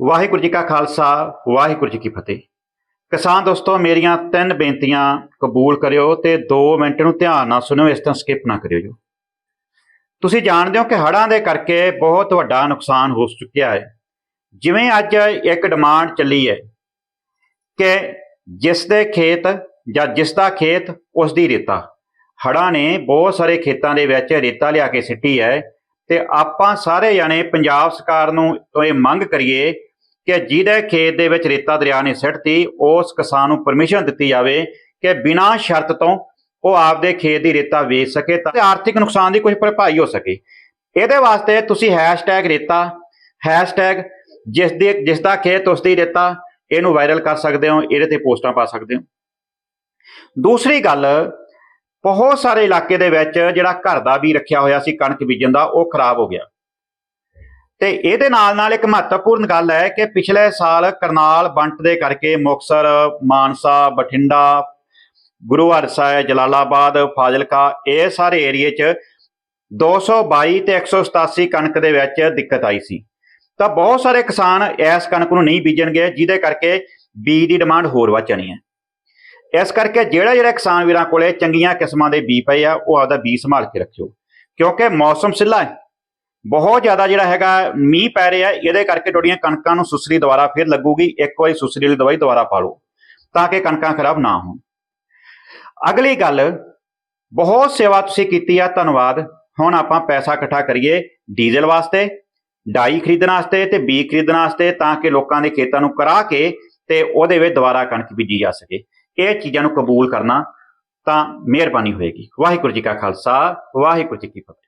ਵਾਹਿਗੁਰੂ ਜੀ ਕਾ ਖਾਲਸਾ, ਵਾਹਿਗੁਰੂ ਜੀ ਕੀ ਫਤਿਹ। ਕਿਸਾਨ ਦੋਸਤੋ, ਮੇਰੀਆਂ ਤਿੰਨ ਬੇਨਤੀਆਂ ਕਬੂਲ ਕਰਿਓ ਤੇ 2 ਮਿੰਟ ਨੂੰ ਧਿਆਨ ਨਾਲ ਸੁਣਿਓ, ਇਸ ਤਰ੍ਹਾਂ ਸਕਿਪ ਨਾ ਕਰਿਓ ਜੋ। ਤੁਸੀਂ ਜਾਣਦੇ ਹੋ ਕਿ ਹੜ੍ਹਾਂ ਦੇ ਕਰਕੇ ਬਹੁਤ ਵੱਡਾ ਨੁਕਸਾਨ ਹੋ ਚੁੱਕਿਆ ਹੈ। ਜਿਵੇਂ ਅੱਜ ਇੱਕ ਡਿਮਾਂਡ ਚੱਲੀ ਹੈ ਕਿ ਜਿਸ ਦੇ ਖੇਤ ਜਾਂ ਜਿਸ ਦਾ ਖੇਤ, ਉਸ ਦੀ ਰੇਤਾ। ਹੜ੍ਹਾਂ ਨੇ ਬਹੁਤ ਸਾਰੇ ਖੇਤਾਂ ਦੇ ਵਿੱਚ ਰੇਤਾ ਲਿਆ ਕੇ ਸਿੱਟੀ ਹੈ। ਤੇ ਆਪਾਂ ਸਾਰੇ ਜਾਣੇ ਪੰਜਾਬ ਸਰਕਾਰ ਨੂੰ ਇਹ ਮੰਗ ਕਰੀਏ ਕਿ ਜਿਹਦੇ ਖੇਤ ਦੇ ਵਿੱਚ ਰੇਤਾ ਦਰਿਆ ਨੇ ਸਿੱਟਤੀ ਉਸ ਕਿਸਾਨ ਨੂੰ ਪਰਮਿਸ਼ਨ ਦਿੱਤੀ ਜਾਵੇ ਕਿ ਬਿਨਾਂ ਸ਼ਰਤ ਤੋਂ ਉਹ ਆਪਦੇ ਖੇਤ ਦੀ ਰੇਤਾ ਵੇਚ ਸਕੇ ਤਾਂ ਆਰਥਿਕ ਨੁਕਸਾਨ ਦੀ ਕੁਝ ਭਰਪਾਈ ਹੋ ਸਕੇ। ਇਹਦੇ ਵਾਸਤੇ ਤੁਸੀਂ ਹੈਸ਼ਟੈਗ ਰੇਤਾ ਹੈਸ਼ਟੈਗ ਜਿਸ ਦੇ, ਜਿਸ ਦਾ ਖੇਤ ਉਸ ਦੀ ਰੇਤਾ, ਇਹਨੂੰ ਵਾਇਰਲ ਕਰ ਸਕਦੇ ਹੋ, ਇਹਦੇ ਤੇ ਪੋਸਟਾਂ ਪਾ ਸਕਦੇ ਹੋ। ਦੂਸਰੀ ਗੱਲ ਬਹੁਤ ਸਾਰੇ ਇਲਾਕੇ ਦੇ ਵਿੱਚ ਜਿਹੜਾ ਘਰ ਦਾ ਵੀ ਰੱਖਿਆ ਹੋਇਆ ਸੀ, ਕਣਕ ਬੀਜਣ ਦਾ, ਉਹ ਖਰਾਬ ਹੋ ਗਿਆ। ਤੇ ਇਹਦੇ ਨਾਲ ਨਾਲ ਇੱਕ ਮਹੱਤਵਪੂਰਨ ਗੱਲ ਹੈ ਕਿ ਪਿਛਲੇ ਸਾਲ ਕਰਨਾਲ ਬੰਟ ਦੇ ਕਰਕੇ ਮੁਕਸਰ ਮਾਨਸਾ, ਬਠਿੰਡਾ, ਗੁਰੂ ਸਾਹਿਬ, ਜਲਾਲਾਬਾਦ, ਫਾਜ਼ਿਲਕਾ, ਇਹ ਸਾਰੇ ਏਰੀਏ 'ਚ 222 ਤੇ 187 ਕਣਕ ਦੇ ਵਿੱਚ ਦਿੱਕਤ ਆਈ ਸੀ। ਤਾਂ ਬਹੁਤ ਸਾਰੇ ਕਿਸਾਨ ਇਸ ਕਣਕ ਨੂੰ ਨਹੀਂ ਬੀਜਣਗੇ, ਜਿਹਦੇ ਕਰਕੇ ਬੀਜ ਦੀ ਡਿਮਾਂਡ ਹੋਰ ਵੱਧ ਜਾਣੀ ਹੈ। ਇਸ ਕਰਕੇ ਜਿਹੜਾ ਜਿਹੜਾ ਕਿਸਾਨ ਵੀਰਾਂ ਕੋਲੇ ਚੰਗੀਆਂ ਕਿਸਮਾਂ ਦੇ ਬੀ ਪਏ ਆ, ਉਹ ਆਪਦਾ ਬੀ ਸੰਭਾਲ ਕੇ ਰੱਖਿਓ। ਕਿਉਂਕਿ ਮੌਸਮ ਸਿੱਲਾ ਹੈ। ਬਹੁਤ ਜ਼ਿਆਦਾ ਜਿਹੜਾ ਹੈਗਾ ਮੀਂਹ ਪੈ ਰਿਹਾ, ਇਹਦੇ ਕਰਕੇ ਤੁਹਾਡੀਆਂ ਕਣਕਾਂ ਨੂੰ ਸੁਸਰੀ ਦੁਬਾਰਾ ਫਿਰ ਲੱਗੂਗੀ। ਇੱਕ ਵਾਰੀ ਸੁਸਰੀ ਵਾਲੀ ਦਵਾਈ ਦੁਬਾਰਾ ਪਾ ਲਓ, ਤਾਂ ਕਿ ਕਣਕਾਂ ਖਰਾਬ ਨਾ ਹੋਣ। ਅਗਲੀ ਗੱਲ, ਬਹੁਤ ਸੇਵਾ ਤੁਸੀਂ ਕੀਤੀ ਆ, ਧੰਨਵਾਦ। ਹੁਣ ਆਪਾਂ ਪੈਸਾ ਇਕੱਠਾ ਕਰੀਏ ਡੀਜ਼ਲ ਵਾਸਤੇ, ਡਾਈ ਖਰੀਦਣ ਵਾਸਤੇ ਤੇ ਬੀ ਖਰੀਦਣ ਵਾਸਤੇ, ਤਾਂ ਕਿ ਲੋਕਾਂ ਦੇ ਖੇਤਾਂ ਨੂੰ ਕਰਾ ਕੇ ਤੇ ਉਹਦੇ ਵਿੱਚ ਦੁਬਾਰਾ ਕਣਕ ਬੀਜੀ ਜਾ ਸਕੇ। ਇਹ ਚੀਜ਼ਾਂ ਨੂੰ ਕਬੂਲ ਕਰਨਾ ਤਾਂ ਮਿਹਰਬਾਨੀ ਹੋਏਗੀ। ਵਾਹਿਗੁਰੂ ਜੀ ਕਾ ਖਾਲਸਾ, ਵਾਹਿਗੁਰੂ ਜੀ ਕੀ ਫਤਿਹ।